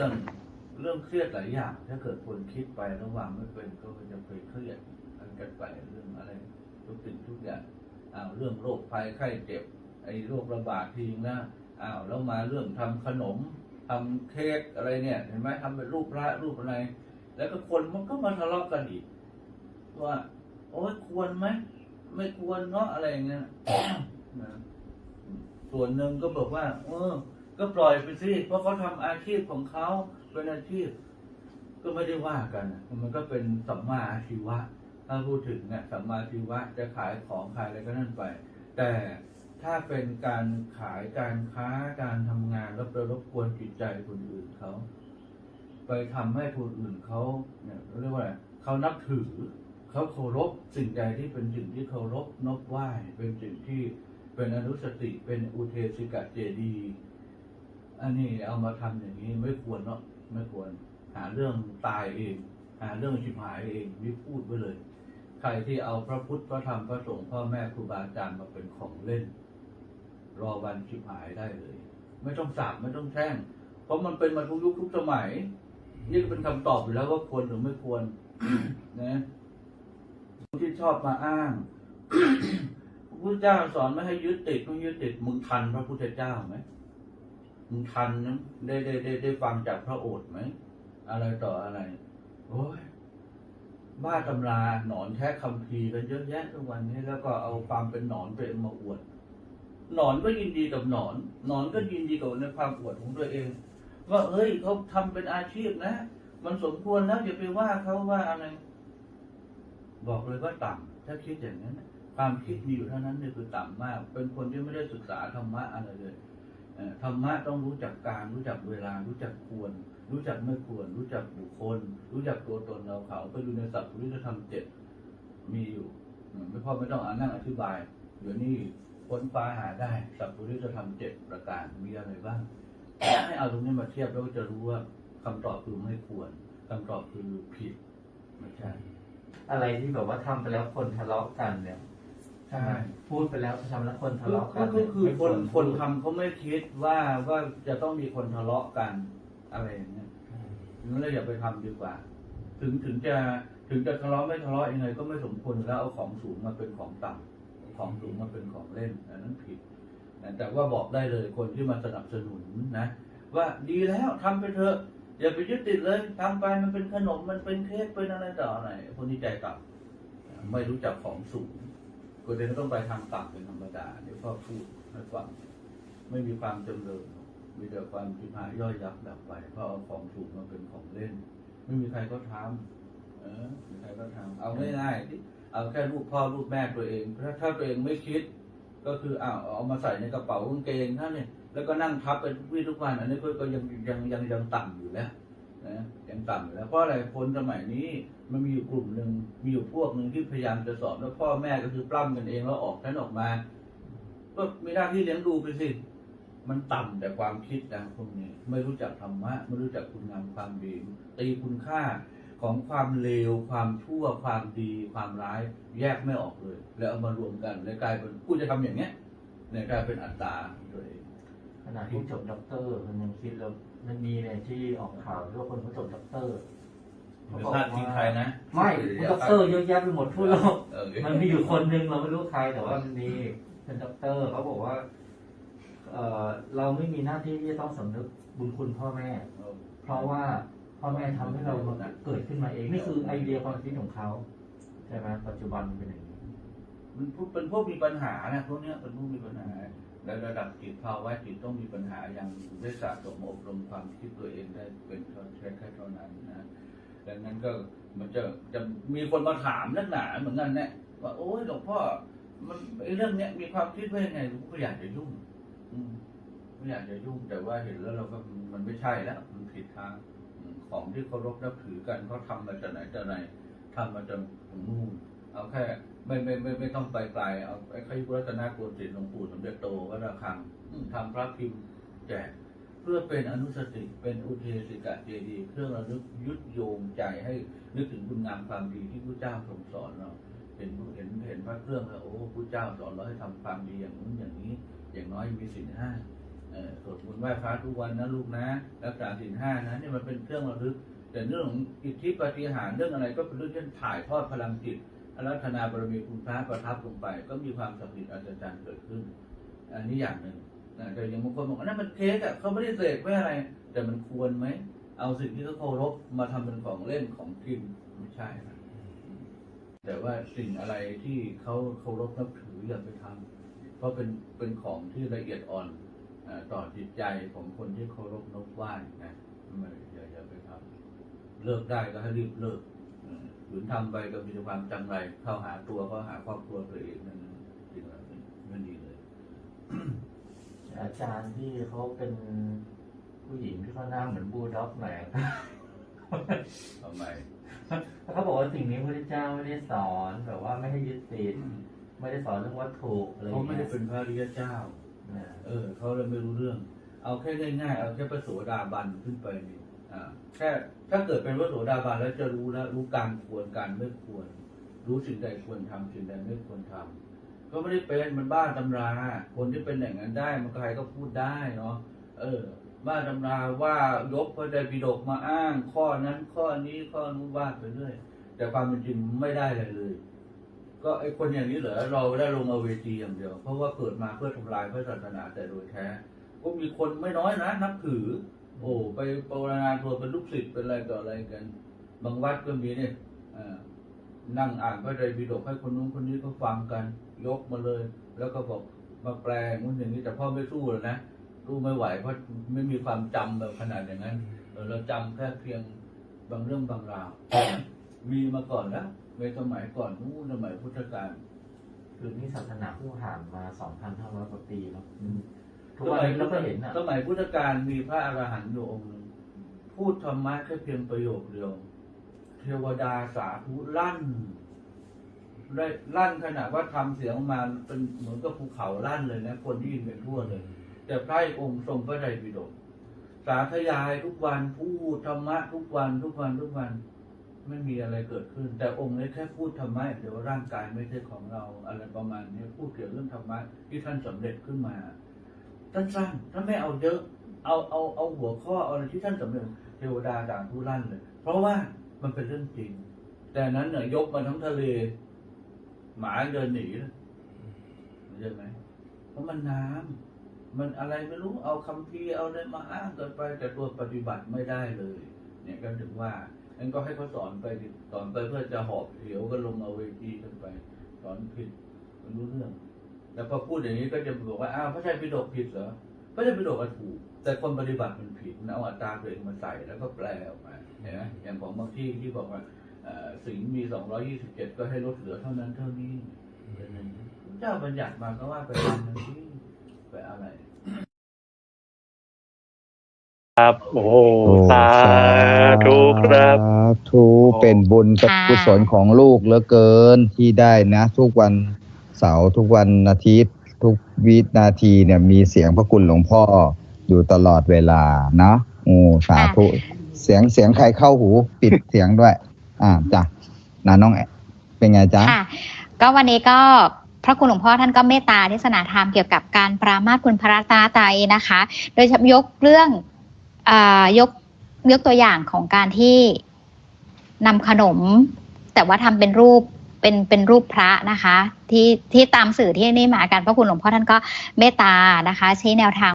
รื่องเรื่องเครียดหลายอย่าง ถ้าเกิดคนคิดไประหว่างไม่เป็นก็จะไปเครียดกันไปเรื่องอะไรทุกสิ่งทุกอย่างอ้าวเรื่องโรคภัยไข้เจ็บ ไอ้โรคระบาดทีนะอ้าวแล้วมาเรื่องทำขนมทำเค้กอะไรเนี่ย เห็นไหมทำเป็นรูปพระรูปอะไร แล้วก็คนมันก็มาทะเลาะกันอีกว่าโอ้ยควรไหมไม่ควรเนาะอะไรอย่างเงี้ยนะส่วนหนึ่งก็บอกว่า เออ ก็ปล่อยไปสิเพราะเขาทำอาชีพของเขาเป็นอาชีพ ก็ไม่ได้ว่ากัน มันก็เป็นสัมมาอาชีวะ ถ้าพูดถึงเนี่ยสัมมาอาชีวะจะขายของขายอะไรก็นั่นไป แต่ถ้าเป็นการขายการค้าการทำงานแล้วไปรบกวนจิตใจคนอื่นเขาไปทำให้คนอื่นเขาเนี่ยเรียกว่าอะไรเขานับถือเขาเคารพสิ่งใดที่เป็นสิ่งที่เคารพนบไหว้เป็นสิ่งที่เป็นอนุสติเป็นอุเทสิกะเจดีย์ อันนี้เอามาทำอย่างนี้ไม่ควรเนาะไม่ควร หาเรื่องตายเอง หาเรื่องชิบหายเองนี่พูดไว้เลย ใครที่เอาพระพุทธพระธรรมพระสงฆ์พ่อแม่ครูบาอาจารย์มาเป็นของเล่น รอวันชิบหายได้เลย ไม่ต้องสาบไม่ต้องแช่งเพราะมันเป็นมาทุกยุคทุกสมัย นี่เป็นคำตอบอยู่แล้วว่าควรหรือไม่ควรนะคนที่ชอบมาอ้างพระพุทธเจ้าสอนไม่ให้ยึดติดไม่ยึดติดมึงทันพระพุทธเจ้าไหม ทันนะได้ได้ได้ได้ฟังจากพระโอษฐ์ไหม อะไรต่ออะไร โอ้ยบ้าตำราหนอนแท้คำพีกันเยอะแยะทุกวันนี้ แล้วก็เอาความเป็นหนอนตัวเองมาอวด หนอนก็ยินดีกับหนอน หนอนก็ยินดีกับในความอวดของตัวเอง ว่าเอ้ยเขาทำเป็นอาชีพนะ มันสมควรนะอย่าไปว่าเขาว่าอะไร บอกเลยว่าต่ำถ้าคิดอย่างนั้นความคิดมีอยู่เท่านั้นเนี่ยคือต่ำมาก เป็นคนที่ไม่ได้ศึกษาธรรมะอะไรเลย ธรรมะต้องรู้จักการ รู้จักเวลา รู้จักควร รู้จักไม่ควร รู้จักบุคคล รู้จักตัวตนเราเขาไปดูในสัพพุริธรรมเจ็ดมีอยู่ไม่พอไม่ต้องอ่านนั่งอธิบายเดี๋ยวนี้ค้นฟ้าหาได้สัพพุริธรรมเจ็ดประการมีอะไรบ้างให้เอาตรงนี้มาเทียบแล้วก็จะรู้ว่าคำตอบคือไม่ควรคำตอบคือผิดไม่ใช่อะไรที่แบบว่าทำไปแล้วคนทะเลาะกันเนี่ย ใช่ พูดไปแล้วทำแล้วคนทะคือเลาะกัก็นคือคือไม่คนวรคนพูดทำเขาไม่คิดว่าว่าจะต้องมีคนทะเลาะกันอะไรอย่างเงี้ยงั้นเราอย่าไปทำดีกว่า ถึงถึงจะถึงจะทะเลาะไม่ทะเลาะยังไงก็ไม่สมควรแล้วเอาของสูงมาเป็นของต่ำเอาของสูงมาเป็นของเล่นอันนั้นผิดนะแต่ว่าบอกได้เลยคนที่มาสนับสนุนนะ ว่าดีแล้วทำไปเถอะ อย่าไปยึดติดเลยทำไปมันเป็นขนมมันเป็นเค้กเป็นอะไรต่ออะไรคนที่ใจต่ำไม่รู้จักของสูง คนเดียวต้องไปทางต่ำเป็นธรรมดา เดี๋ยวพ่อพูดให้ฟังไม่มีความจำเริญมีแต่ความพิพายย่อยยับดับไปเพราะเอาของสูงมาเป็นของเล่น ไม่มีใครก็ทำเออไม่มีใครก็ทำเอาง่ายๆที่เอาแค่ลูกพ่อลูกแม่ตัวเองถ้าถ้าตัวเองไม่คิด ก็คือเอาเอามาใส่ในกระเป๋ากางเกงท่านเนี่ยแล้วก็นั่งทับไปทุกวี่ทุกวันอันนี้ก็ยังยังยังยังต่ำอยู่แล้ว นะยังต่ำอยู่แล้วเพราะอะไรคนสมัยนี้มันมีอยู่กลุ่มหนึ่งมีอยู่พวกหนึ่งที่พยายามจะสอนว่าพ่อแม่ก็คือปล้ำกันเองแล้วออกท่านออกมา ก็มีหน้าที่เลี้ยงดูไปสิมันต่ำแต่ความคิดนะพวกนี้ ไม่รู้จักธรรมะไม่รู้จักคุณงามความดีตีคุณค่าของความเลว ความชั่ว ความดี ความร้ายแยกไม่ออกเลย แล้วเอามารวมกันเลยกลายเป็นกูจะทำอย่างเนี้ยเนี่ยกลายเป็นอัตตาของตัวเองขนาดที่จบด็อกเตอร์มันยังคิดแล้ว มันมีเนี่ยที่ออกข่าวที่ว่าคนเขาจบด็อกเตอร์ไม่พลาดทิ้งใครนะไม่ด็อกเตอร์เยอะแยะไปหมดทั่วโลกเออมันมีอยู่คนหนึ่งเราไม่รู้ใครแต่ว่ามันมีเป็นด็อกเตอร์เขาบอกว่า เออเราไม่มีหน้าที่ที่จะต้องสำนึกบุญคุณพ่อแม่ เพราะว่าพ่อแม่ทำให้เราเกิดขึ้นมาเองนี่คือไอเดียความคิดของเขาใช่ไหมปัจจุบันมันเป็นอย่างนี้มันพวกเป็นพวกมีปัญหานะพวกเนี้ยเป็นพวกมีปัญหา และระดับจิตภาวะจิตต้องมีปัญหาอย่างได้สะสมอบรมความคิดตัวเองได้เป็นเท่าแค่แค่เท่านั้นนะดังนั้นก็มันจะจะมีคนมาถามนักหนาเหมือนกันเนี่ยว่าโอ้ยหลวงพ่อมันไอ้เรื่องเนี้ยมีความคิดว่ายังไงผมก็อยากจะยุ่งไม่อยากจะยุ่งแต่ว่าเห็นแล้วเราก็มันไม่ใช่แล้วมันผิดทางของที่เคารพนับถือกันเขาทำมาจากไหนจากไหนทำมาจากนู่นเอาแค่ไม่ไม่ไม่ไม่ต้องไปไกลเอาไอ้ขยุรัตนโกสินทร์หลวงปู่สมเด็จโตวัดระฆังทำพระพิมพ์แจกเพื่อเป็นอนุสติเป็นอุเทสิกะเจดีย์เครื่องระลึกยุดโยงใจให้นึกถึงคุณงามความดีที่พระเจ้าทรงสอนเราเห็นเห็นเห็นพระเครื่องแล้วโอ้พระเจ้าสอนเราให้ทำความดีอย่างนู้นอย่างนี้ อย่างน้อยมีสินห้าสวดมนต์ไหว้พระทุกวันนะลูกนะรักษาศีลห้านะนี่มันเป็นเครื่องระลึก แต่เรื่องของอิทธิปฏิหารเรื่องอะไรก็เป็นเรื่องที่ถ่ายทอดพลังจิต รัธนาบารมีคุณพระประทับลงไป ก็มีความศักดิ์สิทธิ์อัศจรรย์เกิดขึ้น อันนี้อย่างหนึ่งนะแต่ย่างบางคนบอกว่านั่นมันเค้กอะเขาไม่ได้เสกไม่อะไร แต่มันควรไหม เอาสิ่งที่เขาเคารพมาทำเป็นของเล่นของกินไม่ใช่นะแต่ว่าสิ่งอะไรที่เขาเคารพนับถืออย่าไปทำเพราะเป็นเป็นของที่ละเอียดอ่อนอต่อจิตใจของคนที่เคารพนบไหว้นะไม่อย่าอย่าไปทำเลิกได้ก็ให้รีบเลิก หรือทำไปก็มีแต่ความจังไรเข้าหาตัวเข้าหาครอบครัวตัวเองนั่นจริงแล้วไม่ดีเลย อาจารย์ที่เขาเป็นผู้หญิงที่เขาหน้าเหมือนบูลด็อกหน่อยทำไมเขาบอกว่าสิ่งนี้พระเจ้าไม่ได้สอนแบบว่าไม่ให้ยึดติดไม่ได้สอนเรื่องวัตถุอะไรอย่เขางไม่งี้ยได้เป็นพระอริยเจ้านะเออเขาเลยไม่รู้เรื่อง เอาแค่ง่ายๆเอาแค่พระโสดาบันขึ้นไปนี่อ่า แค่ถ้าเกิดเป็นพระโสดาบันแล้วจะรู้แล้วรู้การควรการไม่ควร รู้สิ่งใดควรทำสิ่งใดไม่ควรทำก็ไม่ได้เป็นมันบ้าตำรา คนที่เป็นอย่างนั้นได้มันใครก็พูดได้เนาะเออ บ้าตำราว่ายกพระไตรปิฎกมาอ้าง ข้อนั้นข้อนี้ข้อนู้นว่าไปเรื่อยแต่ความเป็นจริงไม่ได้เลยเลย ก็ไอคนอย่างนี้เหรอเราได้ลงเอาเวทีอย่างเดียว เพราะว่าเกิดมาเพื่อทำลายพระศาสนาแต่โดยแท้ก็มีคนไม่น้อยนะนับถือ โอ้ไปปรนนาตัวเป็นลูกศิษย์เป็นอะไรต่ออะไรกัน บางวัดก็มีเนี่ยอ่านั่งอ่านพระไตรปิฎกให้คนนู้นคนนี้ก็ฟังกัน ยกมาเลย แล้วก็บอกมาแปลงนู้นอย่างนี้แต่พ่อไม่สู้เลยนะสู้ไม่ไหวเพราะไม่มีความจำแบบขนาดอย่างนั้นเราจำแค่เพียงบางเรื่องบางราวมีมาก่อนแล้วในสมัยก่อนนู้นสมัยพุทธกาลคือนี่ศาสนาผู้ห่างมา2,500กว่าปีแล้ว ทุกวันนี้เราก็เห็นอะสมัยพุทธกาลมีพระอรหันต์อยู่องค์หนึ่งพูดธรรมะแค่เพียงประโยคเดียว เทวดาสาธุลั่นได้ลั่นขนาดว่าทำเสียงออกมาเป็นเหมือนกับภูเขาลั่นเลยนะ คนที่ยินเป็นทั่วเลย แต่พระองค์ทรงพระไตรปิฎกสาธยายทุกวันพูดธรรมะทุกวันทุกวันทุกวันไม่มีอะไรเกิดขึ้น แต่องค์นี้แค่พูดธรรมะเดี๋ยวร่างกายไม่ใช่ของเราอะไรประมาณนี้พูดเกี่ยวกับเรื่องธรรมะที่ท่านสำเร็จขึ้นมา สั้นๆถ้าไม่เอาเยอะ เอาเอาเอาหัวข้อเอาอะไรที่ท่านสำเร็จเทวดาด่างผู้ลั่นเลย เพราะว่ามันเป็นเรื่องจริง แต่นั้นเนี่ยยกมาทั้งทะเล หมาเดินหนีเลยเข้าใจไหมเพราะมันน้ำมันอะไรไม่รู้เอาคำพีเอาอะไรมาอ้างเกินไป แต่ตัวปฏิบัติไม่ได้เลย เนี่ยก็ถึงว่างั้นก็ให้เขาสอนไปสอนไปเพื่อจะหอบเหวก็ลงเอาเวทีกันไป สอนผิดมันรู้เรื่อง แต่พอพูดอย่างนี้ก็จะบอกว่าอ้าวพระไตรปิฎกผิดเหรอพระไตรปิฎกอะถูก แต่คนปฏิบัติมันผิดมันเอาอัตตราตัวเองมาใส่แล้วก็แปลออกมาเห็นไหมอย่างของบางที่ที่บอกว่าเอ่อสิ่งมีสองร้อยี่สิบเจ็ดก็ให้ลดเหลือเท่านั้นเท่านี้เป็นอย่างนี้พระเจ้าบัญญัติมาก็ว่าไปตามนั้นที่ไปอะไรครับโอ้โหสาธุครับสาธุเป็นบุญกับค่ะกุศลของลูกเหลือเกินที่ได้นะ ทุกวัน เสาร์ทุกวันอาทิตย์ ทุกวินาทีเนี่ยมีเสียงพระคุณหลวงพ่ออยู่ตลอดเวลาเนาะโอ้สาธุเสียงเสียงใครเข้าหูปิดเสียงด้วย อ่าจ้ะนะน้องแอเป็นไงจ๊ะค่ะ ก็วันนี้ก็พระคุณหลวงพ่อท่านก็เมตตาเทศนาธรรมเกี่ยวกับการปรามาสคุณพระรัตนตรัยนะคะ โดยเฉพาะยกเรื่องอายกยกตัวอย่างของการที่นำขนม แต่ว่าทำเป็นรูป เป็นเป็นรูปพระนะคะ ที่ที่ตามสื่อที่นี่มากันพราะคุณหลวงพ่อท่านก็เมตตานะคะ ชี้แนวทาง